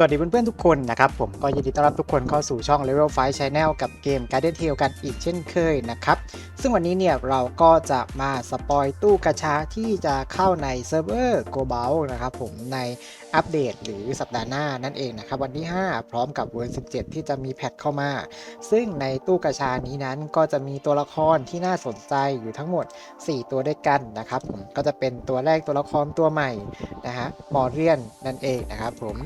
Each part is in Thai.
สวัสดีเพื่อนๆทุกคนนะครับ ผมก็ยินดีต้อนรับทุกคนเข้าสู่ช่อง Level 5 Channel กับเกม Garden Tale กันอีกเช่นเคยนะครับ ซึ่งวันนี้เนี่ยเราก็จะมาสปอยตู้กระชาที่จะเข้าในเซิร์ฟเวอร์ g o b a l นะครับผมในอัปเดตหรือสัปดาห์หน้านั่นเองนะครับ วันที่ 5 พร้อมกับเวอร์17 ที่จะมีแพทเข้ามา ซึ่งในตู้กระชานี้นั้นก็จะมีตัวละครที่น่าสนใจอยู่ทั้งหมด 4 ตัวด้วยกันนะครับผมก็จะเป็นตัวแรกตัวละครตัวใหม่นะฮะมอร์เรียนนั่นเองนะครับผม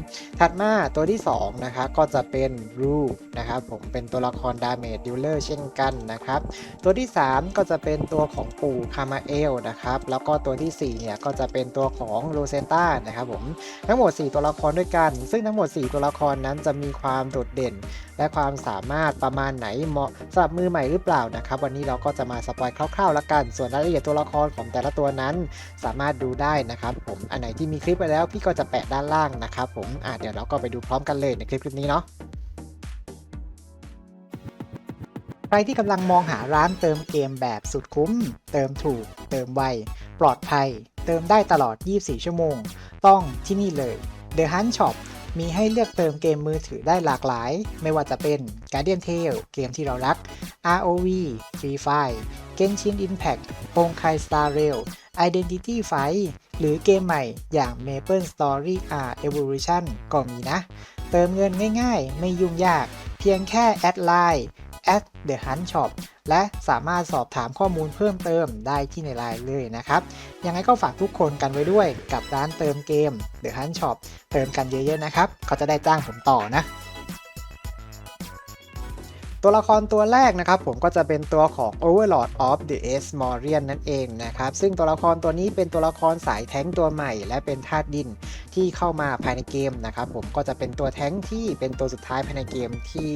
ถัดมาตัวที่2นะคะก็จะเป็นรูนะครับผมเป็นตัวละครดาเมจดิลเลอร์เช่นกันนะครับ ตัวที่ 3 ก็จะเป็นตัวของปู่คามาเอลนะครับแล้วก็ตัวทีสี่4เนี่ยก็จะเป็นตัวของโรเซนต้านะครับผมทั้งหมด 4 ตัวละครด้วยกัน ซึ่งทั้งหมด 4 ตัวละครนั้นจะมีความโดดเด่น และความสามารถประมาณไหนเหมาะสำหรับมือใหม่หรือเปล่านะครับ วันนี้เราก็จะมาสปอยคร่าวๆแล้วกัน ส่วนรายละเอียดตัวละครของแต่ละตัวนั้น สามารถดูได้นะครับผมอันไหนที่มีคลิปไปแล้วพี่ก็จะแปะด้านล่างนะครับผมอะเดี๋ยวเราก็ไปดูพร้อมกันเลยในคลิปคลิปนี้เนาะใครที่กำลังมองหาร้านเติมเกมแบบสุดคุ้ม เติมถูก เติมไว ปลอดภัย เติมได้ตลอด 24 ชั่วโมง ต้องที่นี่เลย The Hunt Shop มีให้เลือกเติมเกมมือถือได้หลากหลาย ไม่ว่าจะเป็น Guardian Tale เกมที่เรารัก ROV Free Fire Genshin Impact Honkai Star Rail Identity Fight หรือเกมใหม่อย่าง Maple Story R Evolution ก็มีนะ เติมเงินง่ายๆ ไม่ยุ่งยาก เพียงแค่แอดไลน์ at the hunt shop และสามารถสอบถามข้อมูลเพิ่มเติมได้ที่ในไลน์เลยนะครับ ยังไงก็ฝากทุกคนกันไว้ด้วยกับร้านเติมเกม The Hunt Shop เติมกันเยอะๆนะครับ เขาจะได้จ้างผมต่อนะ ตัวละครตัวแรกนะครับผมก็จะเป็นตัวของ Overlord of the S m o r i a n นั่นเองนะครับ ซึ่งตัวละครตัวนี้เป็นตัวละครสายแท้งตัวใหม่ และเป็นธาตุดินที่เข้ามาภายในเกมนะครับผมก็จะเป็นตัวแท้งที่เป็นตัวสุดท้ายภายในเกมที่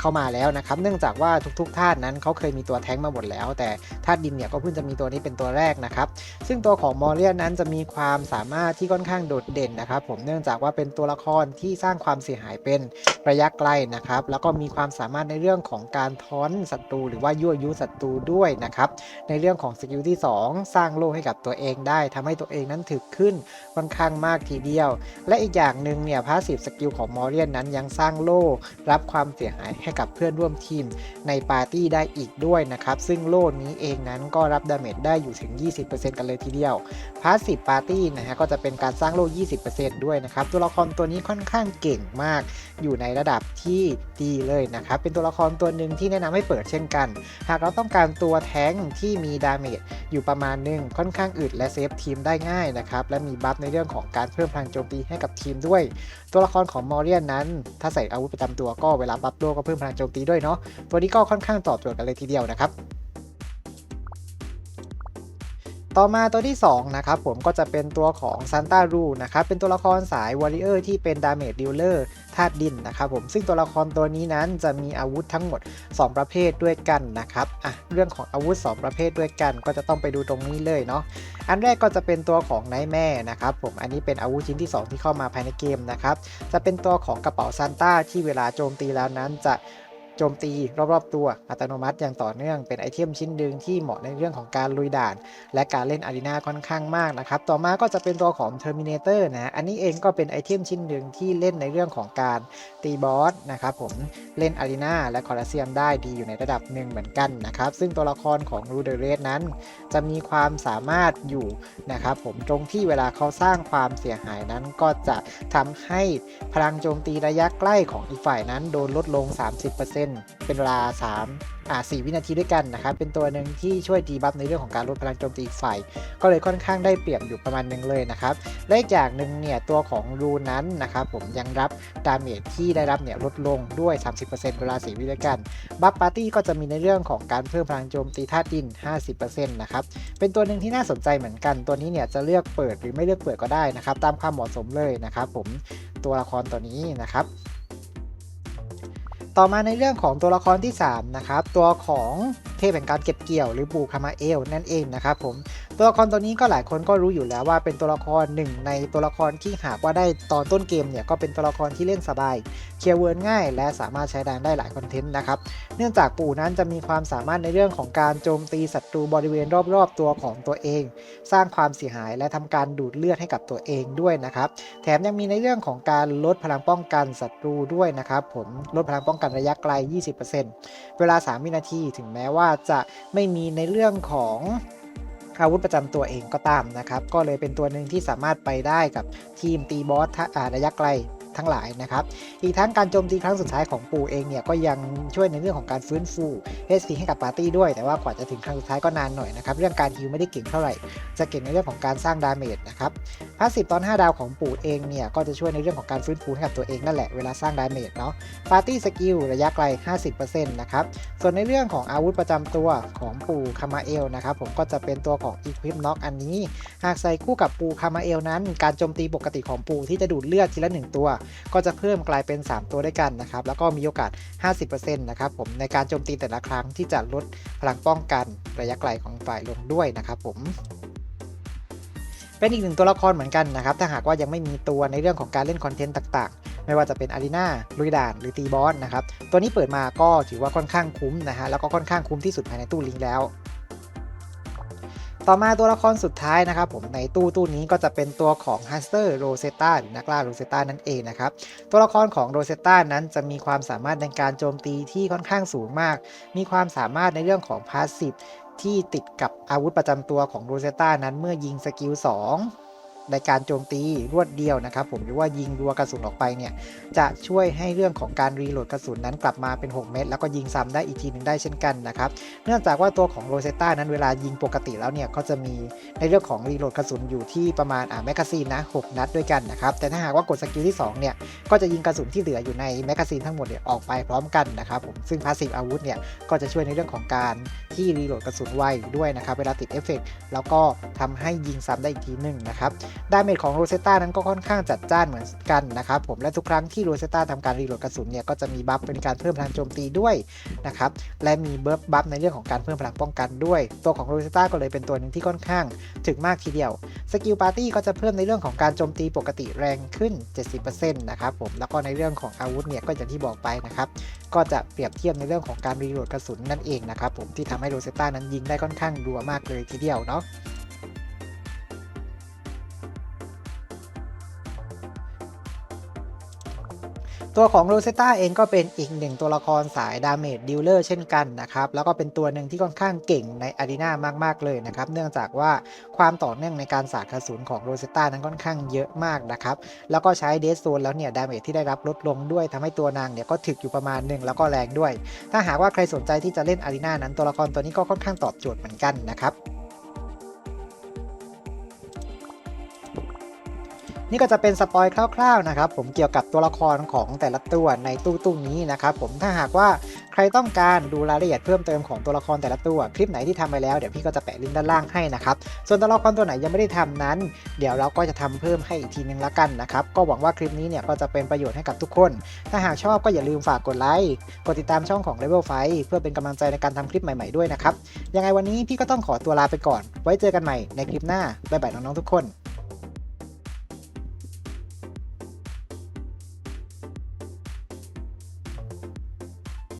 เข้ามาแล้วนะครับ เนื่องจากว่าทุกๆธาตุนั้นเขาเคยมีตัวแท้งมาหมดแล้ว แต่ธาตุดินเนี่ยก็เพิ่งจะมีตัวนี้เป็นตัวแรกนะครับ ซึ่งตัวของมอร์เรียนนั้นจะมีความสามารถที่ค่อนข้างโดดเด่นนะครับผมเนื่องจากว่าเป็นตัวละครที่สร้างความเสียหายเป็นระยะไกลนะครับแล้วก็มีความสามารถในเรื่องื่องของการท้อนศัตรูหรือว่ายั่วยุศัตรูด้วยนะครับ ในเรื่องของสกิลที่ 2 สร้างโล่ให้กับตัวเองได้ทำให้ตัวเองนั้นถึกขึ้นค่อนข้างมากทีเดียว และอีกอย่างหนึ่งเนี่ยพาสซีฟสกิลของมอร์เรียนนั้นยังสร้างโล่รับความเสียหายให้กับเพื่อนร่วมทีมในปาร์ตี้ได้อีกด้วยนะครับ ซึ่งโล่นี้เองนั้นก็รับดาเมจได้อยู่ถึง 20%กันเลยทีเดียวพาสซีฟปาร์ตี้นะฮะก็จะเป็นการสร้างโล่20%ด้วยนะครับตัวละครตัวนี้ค่อนข้างเก่งมาก อยู่ในระดับที่ดีเลยนะครับเป็นตัวละครตัวหนึ่งที่แนะนำให้เปิดเช่นกัน หากเราต้องการตัวแท้งที่มีดาเมจอยู่ประมาณหนึงค่อนข้างอึดและเซฟทีมได้ง่ายนะครับ และมีบัฟในเรื่องของการเพิ่มพลังโจมตีให้กับทีมด้วย ตัวละครของมอริเรียนนั้น ถ้าใส่อาวุธประจำตัวก็เวลาบัฟโลก็เพิ่มพลังโจมตีด้วยเนาะตัวนี้ก็ค่อนข้างตอบโจทย์กันเลยทีเดียวนะครับ ต่อมาตัวที่ 2 นะครับผมก็จะเป็นตัวของซานตารูนะครับเป็นตัวละครสายวอริเออร์ที่เป็นดาเมจดิลเลอร์ธาตุดินนะครับผมซึ่งตัวละครตัวนี้นั้นจะมีอาวุธทั้งหมด 2 ประเภทด้วยกันนะครับอะเรื่องของอาวุธ 2 ประเภทด้วยกัน ก็จะต้องไปดูตรงนี้เลยเนาะอันแรกก็จะเป็นตัวของไนแม่นะครับผมอันนี้เป็นอาวุธชิ้นที่ 2 ที่เข้ามาภายในเกมนะครับจะเป็นตัวของกระเป๋าซานต้าที่เวลาโจมตีแล้วนั้นจะ โจมตีรอบๆตัวอัตโนมัติอย่างต่อเนื่องเป็นไอเทมชิ้นหนึ่งที่เหมาะในเรื่องของการลุยด่าน และการเล่นอารีนาค่อนข้างมากนะครับ ต่อมาก็จะเป็นตัวของ Terminator นะอันนี้เองก็เป็นไอเทมชิ้นหนึ่งที่เล่นในเรื่องของการตีบอสนะครับผมเล่นอารีนาและคอร์เซียมได้ดีอยู่ในระดับหนึ่งเหมือนกันนะครับซึ่งตัวละครของรูเดเรสนั้น จะมีความสามารถอยู่นะครับผมตรงที่เวลาเขาสร้างความเสียหายนั้นก็จะทำให้พลังโจมตีระยะใกล้ของอีกฝ่ายนั้นโดนลดลง 30%เป็นเวลา3อ่า4วินาทีด้วยกันนะครับ เป็นตัวหนึ่งที่ช่วยดีบัฟในเรื่องของการลดพลังโจมตีอีกฝ่าย ก็เลยค่อนข้างได้เปรียบอยู่ประมาณหนึงเลยนะครับ และอีกอย่างหนึ่งเนี่ยตัวของรูนั้นนะครับผมยังรับดาเมจที่ได้รับเนี่ยลดลงด้วย 30%เวลา4วิด้วยกัน บัฟปาร์ตี้ก็จะมีในเรื่องของการเพิ่มพลังโจมตีธาตุดิน 50%นะครับ เป็นตัวหนึ่งที่น่าสนใจเหมือนกัน ตัวนี้เนี่ยจะเลือกเปิดหรือไม่เลือกเปิดก็ได้นะครับ ตามความเหมาะสมเลยนะครับผมตัวละครตัวนี้นะครับ ต่อมาในเรื่องของตัวละครที่ 3 นะครับ ตัวของเทพแห่งการเก็บเกี่ยวหรือบูคามาเอลนั่นเองนะครับผม ตัวละครตัวนี้ก็หลายคนก็รู้อยู่แล้วว่าเป็นตัวละครหนึ่งในตัวละครที่หากว่าได้ตอนต้นเกมเนี่ยก็เป็นตัวละครที่เล่นสบายเคลียร์เวิร์นง่าย และสามารถใช้ดานได้หลายคอนเทนต์นะครับเนื่องจากปู่นั้นจะมีความสามารถในเรื่องของการโจมตีศัตรูบริเวณรอบๆ ตัวของตัวเอง สร้างความเสียหายและทำการดูดเลือดให้กับตัวเองด้วยนะครับแถมยังมีในเรื่องของการลดพลังป้องกันศัตรูด้วยนะครับผมลดพลังป้องกันระยะไกล 20%เวลา 3 วินาทีถึงแม้ว่าจะไม่มีในเรื่องของ อาวุธประจำตัวเองก็ตามนะครับ ก็เลยเป็นตัวหนึ่งที่สามารถไปได้กับทีมตีบอสท่าระยะไกล ทั้งหลายนะครับ อีกทั้งการโจมตีครั้งสุดท้ายของปูเองเนี่ยก็ยังช่วยในเรื่องของการฟื้นฟู HP ให้กับปาร์ตี้ด้วย แต่ว่ากว่าจะถึงครั้งสุดท้ายก็นานหน่อยนะครับ เรื่องการฮิวไม่ได้เก่งเท่าไหร่ จะเก่งในเรื่องของการสร้างดาเมจนะครับพาสซีฟตอน 5 ดาวของปูเองเนี่ยก็จะช่วยในเรื่องของการฟื้นฟูให้กับตัวเองนั่นแหละเวลาสร้างดาเมจเนาะ ปาร์ตี้สกิลระยะไกล 50%นะครับ ส่วนในเรื่องของอาวุธประจำตัวของปูคามาเอลนะครับผมก็จะเป็นตัวของ Equip Knock อันนี้ หากใส่คู่กับปูคามาเอลนั้น การโจมตีปกติของปูที่จะดูดเลือดทีละ 1 ตัวก็จะเพิ่มกลายเป็น 3 ตัวด้วยกันนะครับ แล้วก็มีโอกาส 50%นะครับผมในการโจมตีแต่ละครั้งที่จะลดพลังป้องกันระยะไกลของฝ่ายลงด้วยนะครับผมเป็นอีกหนึ่งตัวละครเหมือนกันนะครับ ถ้าหากว่ายังไม่มีตัวในเรื่องของการเล่นคอนเทนต์ต่างๆ ไม่ว่าจะเป็นอารีนาลุยด่าน หรือตีบอสนะครับ ตัวนี้เปิดมาก็ถือว่าค่อนข้างคุ้มนะฮะ แล้วก็ค่อนข้างคุ้มที่สุดภายในตู้ลิงแล้ว ต่อมาตัวละครสุดท้ายนะครับผมในตู้ตู้นี้ก็จะเป็นตัวของฮัสเตอร์โรเซตาหรือนักล่าโรเซตานั่นเองนะครับตัวละครของโรเซตานั้นจะมีความสามารถในการโจมตีที่ค่อนข้างสูงมาก มีความสามารถในเรื่องของพาสซีฟที่ติดกับอาวุธประจำตัวของโรเซตานั้นเมื่อยิงสกิล2 ในการโจมตีรวดเดียวนะครับผมหรือว่ายิงรัวกระสุนออกไปเนี่ยจะช่วยให้เรื่องของการรีโหลดกระสุนนั้นกลับมาเป็น 6 เม็ดแล้วก็ยิงซ้ำได้อีกทีหนึ่งได้เช่นกันนะครับเนื่องจากว่าตัวของโรเซตานั้นเวลายิงปกติแล้วเนี่ยก็จะมีในเรื่องของรีโหลดกระสุนอยู่ที่ประมาณอ่าแมกกาซีนนะ6นัดด้วยกันนะครับแต่ถ้าหากว่ากดสกิลที่2เนี่ยก็จะยิงกระสุนที่เหลืออยู่ในแมกกาซีนทั้งหมดเนี่ยออกไปพร้อมกันนะครับผมซึ่งพาสซีฟอาวุธเนี่ยก็จะช่วยในเรื่องของการที่รีโหลดกระสุนไวด้วยนะครับเวลาติดเอฟเฟกต์แล้วก็ทำให้ยิงซ้ำได้อีกทีหนึ่งนะครับดาเมจของโรเซตานั้นก็ค่อนข้างจัดจ้านเหมือนกันนะครับผมและทุกครั้งที่โรเซตาทำการรีโหลดกระสุนเนี่ยก็จะมีบัฟเป็นการเพิ่มพลังโจมตีด้วยนะครับและมีเบิร์ฟบัฟในเรื่องของการเพิ่มพลังป้องกันด้วย ตัวของโรเซตาก็เลยเป็นตัวหนึ่งที่ค่อนข้างถึงมากทีเดียวสกิลปาร์ตี้ก็จะเพิ่มในเรื่องของการโจมตีปกติแรงขึ้น 70%นะครับผมแล้วก็ในเรื่องของอาวุธเนี่ยก็อย่างที่บอกไปนะครับก็จะเปรียบเทียบในเรื่องของการรีโหลดกระสุนนั่นเองนะครับผมที่ทำให้โรเซตานั้นยิงได้ค่อนข้างรัวมากเลยทีเดียวเนาะ ตัวของโรเซต้าเองก็เป็นอีกหนึ่งตัวละครสายดาเมจดิลเลอร์เช่นกันนะครับ แล้วก็เป็นตัวหนึ่งที่ค่อนข้างเก่งในอารีนามาก ๆ เลยนะครับ เนื่องจากว่าความต่อเนื่องในการสาดกระสุนของโรเซต้านั้นค่อนข้างเยอะมากนะครับ แล้วก็ใช้เดสโซนแล้วเนี่ยดาเมจที่ได้รับลดลงด้วยทำให้ตัวนางเนี่ยก็ถึกอยู่ประมาณหนึ่งแล้วก็แรงด้วย ถ้าหากว่าใครสนใจที่จะเล่นอารีนานั้นตัวละครตัวนี้ก็ค่อนข้างตอบโจทย์เหมือนกันนะครับ นี่ก็จะเป็นสปอยคร่าวๆนะครับผมเกี่ยวกับตัวละครของแต่ละตัวในตู้ตู้นี้นะครับผมถ้าหากว่าใครต้องการดูรายละเอียดเพิ่มเติมของตัวละครแต่ละตัวคลิปไหนที่ทำไปแล้วเดี๋ยวพี่ก็จะแปะลิงก์ด้านล่างให้นะครับส่วนตัวละครตัวไหนยังไม่ได้ทำนั้น เดี๋ยวเราก็จะทำเพิ่มให้อีกทีนึงละกันนะครับก็หวังว่าคลิปนี้เนี่ยก็จะเป็นประโยชน์ให้กับทุกคน ถ้าหากชอบก็อย่าลืมฝากกดไลค์กดติดตามช่องของ Level 5เพื่อเป็นกำลังใจในการทำคลิปใหม่ๆด้วยนะครับยังไงวันนี้พี่ก็ต้องขอตัวลาไปก่อน ไว้เจอกันใหม่ในคลิปหน้าบ๊ายบายน้องๆทุกคน